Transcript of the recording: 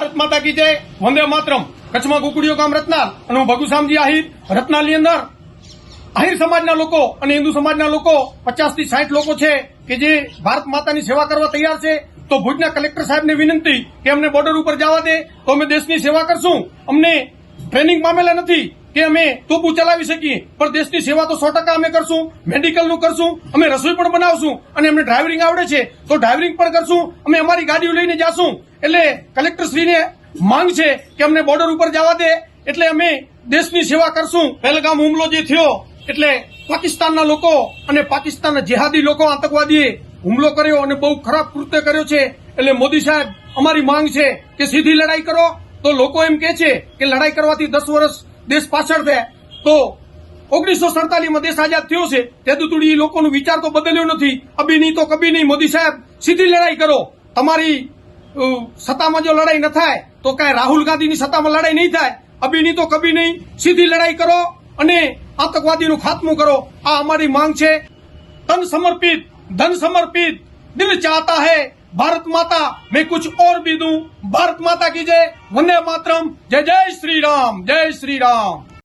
ભારત માતા કી જય. વંદે માતરમ. કચ્છમાં કુકડીઓ ગામ રત્નાલ અને હું ભગુસામજી આહિર રત્નાલની અંદર. આહિર સમાજના લોકો અને હિન્દુ સમાજના લોકો પચાસથી સાઠ લોકો છે કે જે ભારત માતાની સેવા કરવા તૈયાર છે, તો ભુજના કલેક્ટર સાહેબને વિનંતી કે અમને બોર્ડર ઉપર જવા દે, તો અમે દેશની સેવા કરશું. અમને ટ્રેનિંગ પામેલા નથી. કે અમે તોપું ચલાવી શકીએ. પણ દેશની સેવા તો સો ટકા અમે કરશું, મેડિકલનું કરશું, અમે રસોઈ પણ બનાવશું અને અમને ડ્રાઇવિંગ આવડે છે, તો ડ્રાઇવિંગ પણ કરશું. અમે અમારી ગાડીઓ લઈને જાશું. એટલે કલેક્ટરશ્રીને માંગ છે કે અમને બોર્ડર ઉપર જવા દે. એટલે અમે દેશની સેવા કરશું. પહેલગામ હુમલો જે થયો, એટલે પાકિસ્તાનના લોકો અને પાકિસ્તાનના જેહાદી લોકો આતંકવાદીએ હુમલો કર્યો અને બહુ ખરાબ કૃત્ય કર્યો છે. એટલે મોદી સાહેબ, અમારી માંગ છે કે સીધી લડાઈ કરો. તો લોકો એમ કે છે કે લડાઈ કરવાથી દસ વર્ષ દેશ પાછળ થયા તો ઓગણીસો સડતાલીસમાં દેશ આઝાદ થયો છે. તે દુતુડી લોકોનો વિચાર તો બદલ્યો નથી. અભી નહીં તો કભી નહીં મોદી સાહેબ, સીધી લડાઈ કરો. તમારી સત્તામાં જો લડાઈ ન થાય, તો કાંઈ રાહુલ ગાંધીની સત્તામાં લડાઈ નહીં થાય. અભી નહીં તો કભી નહીં સીધી લડાઈ કરો અને આતંકવાદીનું ખાતમું કરો. આ અમારી માંગ છે. તન સમર્પિત, ધન સમર્પિત. દિલ ચાહતા હૈ. भारत माता मैं कुछ और भी दूं भारत माता की जय वंदे मातरम जय जय श्री राम जय श्री राम